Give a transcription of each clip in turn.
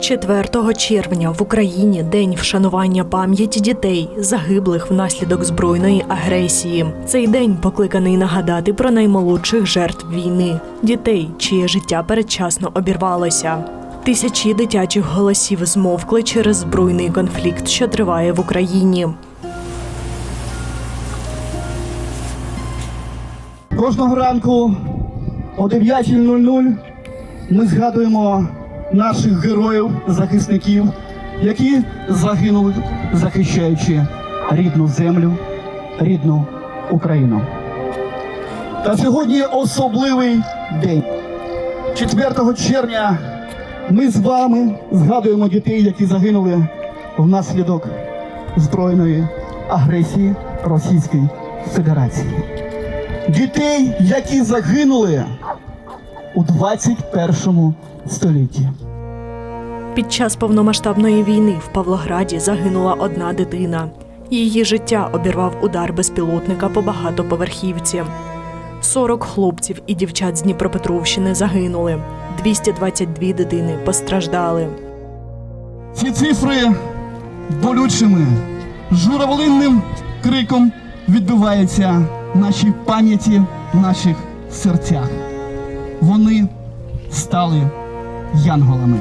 4 червня в Україні день вшанування пам'яті дітей, загиблих внаслідок збройної агресії. Цей день покликаний нагадати про наймолодших жертв війни, дітей, чиє життя передчасно обірвалося. Тисячі дитячих голосів змовкли через збройний конфлікт, що триває в Україні. Кожного ранку о 9.00 ми згадуємо наших героїв, захисників, які загинули, захищаючи рідну землю, рідну Україну. Та сьогодні особливий день. 4 червня ми з вами згадуємо дітей, які загинули внаслідок збройної агресії Російської Федерації дітей, які загинули у 21 столітті. Під час повномасштабної війни в Павлограді загинула одна дитина. Її життя обірвав удар безпілотника по багатоповерхівці. 40 хлопців і дівчат з Дніпропетровщини загинули. 222 дитини постраждали. Ці цифри болючими, журавлинним криком відбиваються в нашій пам'яті, в наших серцях. Вони стали янголами.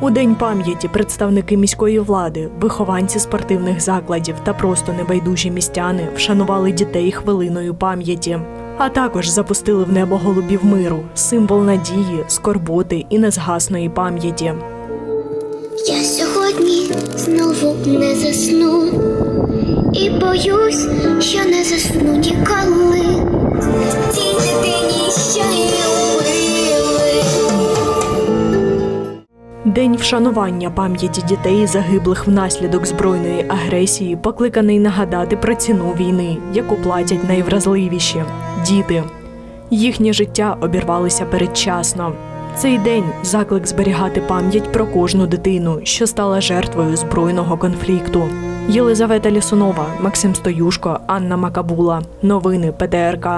У день пам'яті представники міської влади, вихованці спортивних закладів та просто небайдужі містяни вшанували дітей хвилиною пам'яті. А також запустили в небо голубів миру, символ надії, скорботи і незгасної пам'яті. Я сьогодні знову не засну і боюсь, що не засну ніколи. День вшанування пам'яті дітей, загиблих внаслідок збройної агресії, покликаний нагадати про ціну війни, яку платять найвразливіші діти. Їхнє життя обірвалося передчасно. Цей день заклик зберігати пам'ять про кожну дитину, що стала жертвою збройного конфлікту. Єлизавета Лісунова, Максим Стоюшко, Анна Макабула. Новини ПТРК.